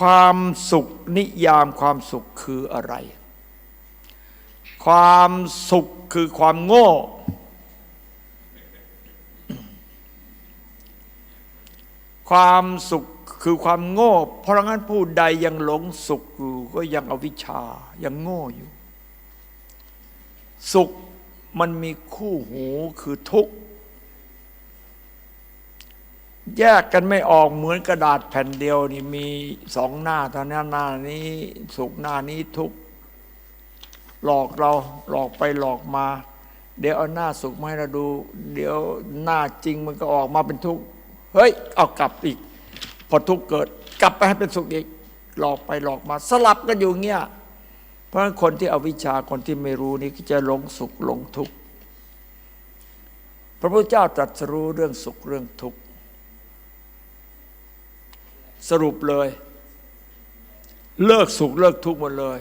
ความสุขนิยามความสุขคืออะไร ความสุขคือความโง่ ความสุขคือความโง่ เพราะงั้นผู้ใดยังหลงสุขอยู่ก็ยังอวิชชายังโง่อยู่ สุขมันมีคู่หูคือทุกข์ แยกกันไม่ออกเหมือนกระดาษแผ่นเดียวนี่มีสองหน้าตอนนี้หน้านี้สุขหน้านี้ทุกข์หลอกเราหลอกไปหลอกมา เดี๋ยวเอาหน้าสุขมาให้เราดู เดี๋ยวหน้าจริงมันก็ออกมาเป็นทุกข์เฮ้ย เอากลับอีก พอทุกข์เกิด กลับไปให้เป็นสุขอีก หลอกไปหลอกมา สลับกันอยู่เงี้ยเพราะฉะนั้นคนที่เอาวิชาคนที่ไม่รู้นี่ก็จะหลงสุขหลงทุกข์พระพุทธเจ้าตรัสรู้เรื่องสุขเรื่องทุกข์ สรุปเลย เลิกสุขเลิกทุกข์หมดเลย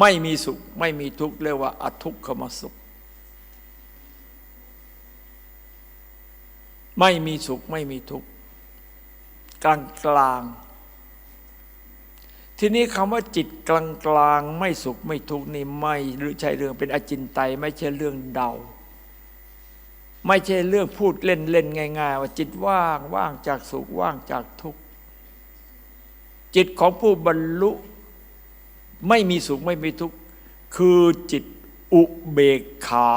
ไม่มีสุขไม่มีทุกข์เรียกว่าอทุกขมสุข ไม่มีสุขไม่มีทุกข์กลางกลางทีนี้คำว่าจิตกลางกลางไม่สุขไม่ทุกข์นี่ไม่หรือใช่เรื่องเป็นอจินไตยไม่ใช่เรื่องเดา ไม่ใช่เรื่องพูดเล่นเล่นง่าย ๆ ว่าจิตว่างว่างจากสุขว่างจากทุกข์ จิตของผู้บรรลุไม่มีสุขไม่มีทุกข์คือจิตอุเบกขา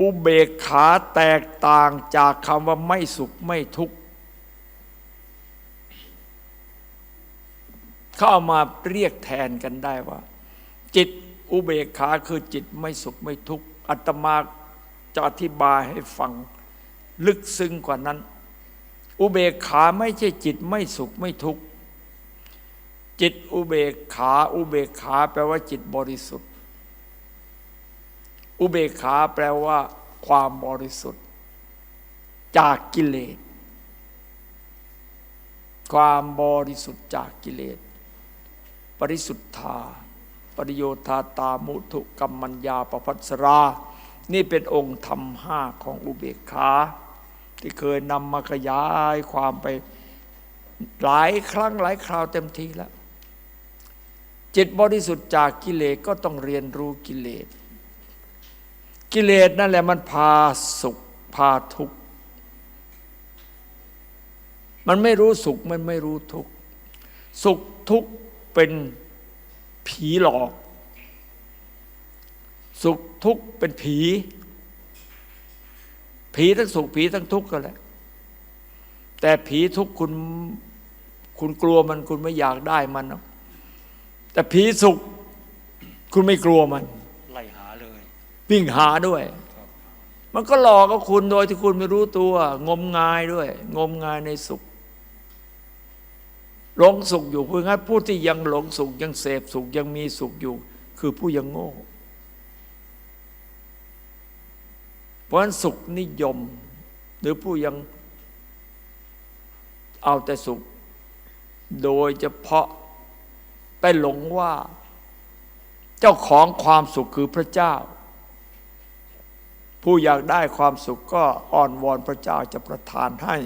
อุเบกขาแตกต่างจากคำว่าไม่สุขไม่ทุกข์เข้ามาเรียกแทนกันได้ว่า จิตอุเบกขาคือจิตไม่สุขไม่ทุกข์อัตมาจะอธิบายให้ฟัง ลึกซึ้งกว่านั้น อุเบกขาไม่ใช่จิตไม่สุขไม่ทุกข์จิตอุเบกขา อุเบกขาแปลว่าจิตบริสุทธิ์ อุเบกขาแปลว่า ความบริสุทธิ์ จากกิเลส ความบริสุทธิ์จากกิเลส ปริสุทธา ปริโยธาตามุทุกรรมัญญาปภัสรา นี่เป็นองค์ธรรมห้าของอุเบกขา ที่เคยนำมาขยายความไปหลายครั้งหลายคราวเต็มทีแล้ว จิตบริสุทธิ์จากกิเลสก็ต้องเรียนรู้กิเลส กิเลสนั่นแหละมันพาสุขพาทุกข์ มันไม่รู้สุขมันไม่รู้ทุกข์ สุขทุกข์เป็นผีหลอก สุขทุกข์เป็นผี ผีทั้งสุขผีทั้งทุกข์ก็แหละแต่ผีทุกข์คุณคุณกลัวมันคุณไม่อยากได้มันนะแต่ผีสุขคุณไม่กลัวมันไล่หาเลยวิ่งหาด้วย มันก็หลอกกับคุณโดยที่คุณไม่รู้ตัว งมงายด้วย งมงายในสุขหลงสุขอยู่เพราะงั้นผู้ที่ยังหลงสุขยังเสพสุขยังมีสุขอยู่ คือผู้ยังโง่ เพ ราะฉะนั้นสุขนิยม หรือผู้ยังเอาแต่สุข โดยเฉพาะไปหลงว่า เจ้าของความสุขคือพระเจ้า ผู้อยากได้ความสุขก็อ้อนวอนพระเจ้าจะประทานให้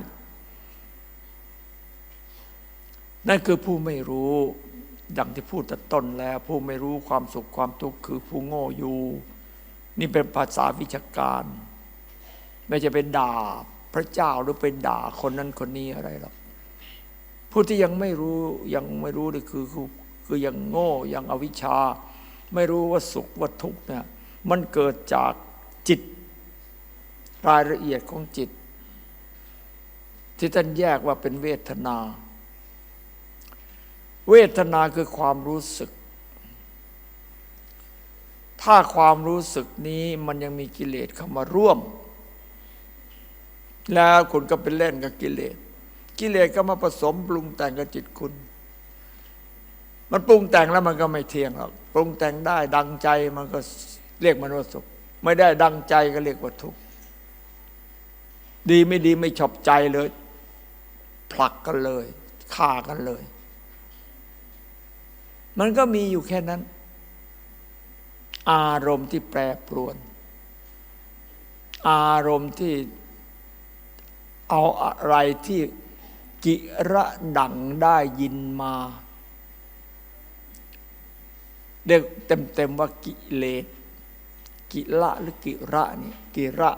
นั่นคือผู้ไม่รู้ดังที่พูดแต่ต้นแล้ว ผู้ไม่รู้ความสุขความทุกข์คือผู้โง่อยู่ นี่เป็นภาษาวิชาการ ไม่จะเป็นด่าพระเจ้าหรือเป็นด่าคนนั้นคนนี้อะไรหรอกผู้ที่ยังไม่รู้ยังไม่รู้นี่คือคือคือยังโง่ยังอวิชชา ไม่รู้ว่าสุขว่าทุกข์เนี่ยมันเกิดจากจิต รายละเอียดของจิต ที่ท่านแยกว่าเป็นเวทนา เวทนาคือความรู้สึก ถ้าความรู้สึกนี้มันยังมีกิเลสเข้ามาร่วม แล้วคุณก็ไปเล่นกับกิเลส กิเลสก็มาผสมปรุงแต่งกับจิตคุณ มันปรุงแต่งแล้วมันก็ไม่เที่ยงหรอกปรุงแต่งได้ดังใจมันก็เรียกมันว่าสุข ไม่ได้ดังใจก็เรียกว่าทุกข์ดีไม่ดีไม่ชอบใจเลย ผลักกันเลยฆ่ากันเลย มันก็มีอยู่แค่นั้น อารมณ์ที่แปรปรวน อารมณ์ที่ เอาอะไรที่กิระดังได้ยินมาเรียกเต็มๆว่ากิเลสกิละหรือกิระนี่กิระ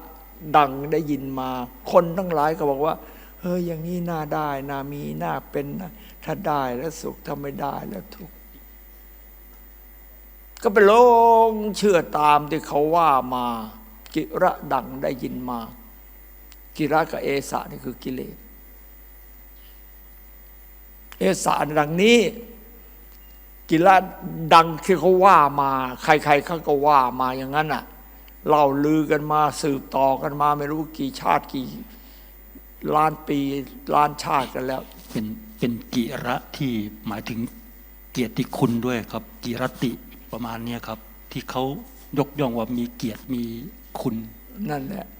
ดังได้ยินมา คนทั้งหลายก็บอกว่า เฮ้ยอย่างนี้น่าได้น่ามีน่าเป็นนะถ้าได้แล้วสุขถ้าไม่ได้แล้วทุกข์ก็ไปลงเชื่อตามที่เขาว่ามา กิระดังได้ยินมา กิระกับเอสะนี่คือกิเลส เอสะดังนี้ กิระดังที่เขาว่ามา ใครๆเขาก็ว่ามาอย่างนั้นน่ะเล่าลือกันมาสืบต่อกันมา ไม่รู้กี่ชาติกี่ล้านปีล้านชาติกันแล้ว เป็นเป็นกิระที่หมายถึงเกียรติคุณด้วยครับ กิรติประมาณเนี้ยครับ ที่เขายกย่องว่ามีเกียรติมีคุณ นั่นแหละครับ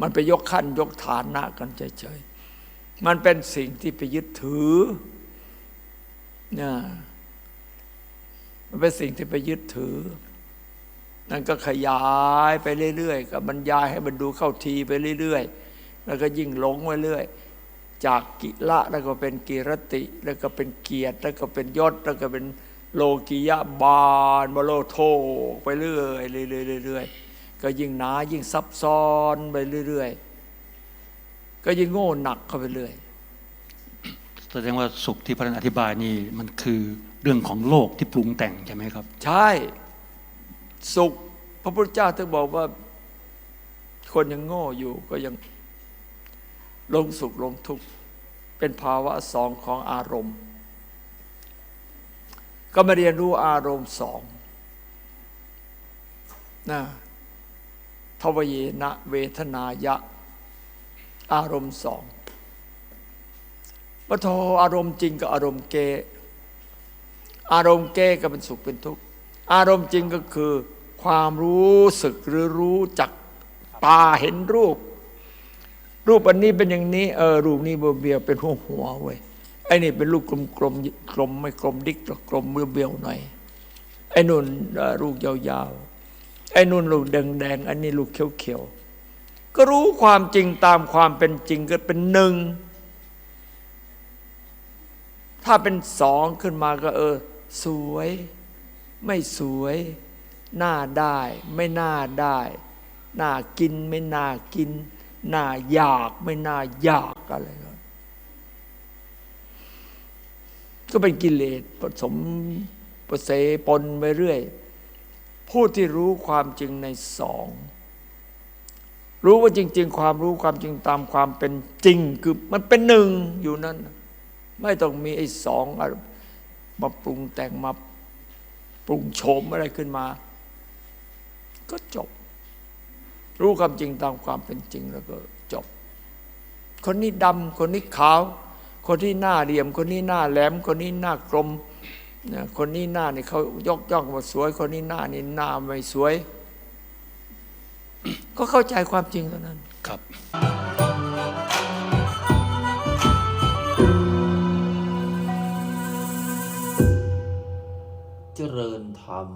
มันไปยกขั้นยกฐานะกันเฉยๆ มันเป็นสิ่งที่ไปยึดถือเนี่ยมันเป็นสิ่งที่ไปยึดถือ นั่นก็ขยายไปเรื่อยๆก็บรรยายให้มันดูเข้าทีไปเรื่อยๆ แล้วก็ยิ่งหลงไปเรื่อย จากกิละแล้วก็เป็นกิรติ แล้วก็เป็นเกียรติ แล้วก็เป็นยศ แล้วก็เป็นโลกิยะบาลบโลโทไปเรื่อยเรื่อยๆเรื่อยๆ ก็ยิ่งหนายิ่งซับซ้อนไปเรื่อยๆ ก็ยิ่งโง่หนักเข้าไปเรื่อยแสดงว่าสุขที่พระท่านอธิบายนี่มันคือเรื่องของโลกที่ปรุงแต่งใช่ไหมครับ ใช่ สุขพระพุทธเจ้าถึงบอกว่า คนยังโง่อยู่ก็ยังหลงสุขหลงทุกข์เป็นภาวะสองของอารมณ์ ก็มาเรียนรู้อารมณ์สองนะ ทวเยนะเวทนายะ อารมณ์สองปะโทอารมณ์จริงกับอารมณ์เก อารมณ์แก้ก็เป็นสุขเป็นทุกข์ อารมณ์จริงก็คือ ความรู้สึกหรือรู้จักตาเห็นรูป รูปอันนี้เป็นอย่างนี้เออรูปนี้เบียวเป็นหัวหัวเว้ยไอ้นี่เป็นลูกกลมกลมกลมไม่กลมดิกหรอกกลมเบียวหน่อยไอ้นุ่นเอ่อลูกยาวๆ ไอ้นุ่นลูกแดงๆอันนี้ลูกเขียวๆก็รู้ความจริงตามความเป็นจริงก็เป็นหนึ่ง ถ้าเป็นสองขึ้นมาก็เออ สวย ไม่สวยน่าได้ ไม่น่าได้น่ากินไม่น่ากินน่าอยากไม่น่าอยากอะไรก็ก็เป็นกิเลสผสมประเสปนไปเรื่อย ผู้ที่รู้ความจริงในสองรู้ว่าจริง ๆ ความรู้ความจริงตามความเป็นจริง คือมันเป็นหนึ่งอยู่นั่น ไม่ต้องมีไอ้สองอะไรมาปรุงแต่งมาปรุงโฉมอะไรขึ้นมา ก็จบ รู้ความจริงตามความเป็นจริงแล้วก็จบ คนนี้ดำคนนี้ขาว คนที่หน้าเหลี่ยม คนนี้หน้าแหลม คนนี้หน้ากลม คนนี้หน้านี่เขายกย่องว่าสวย คนนี้หน้านี่หน้าไม่สวย ก็เข้าใจความจริงเท่านั้น ครับเจริญธรรม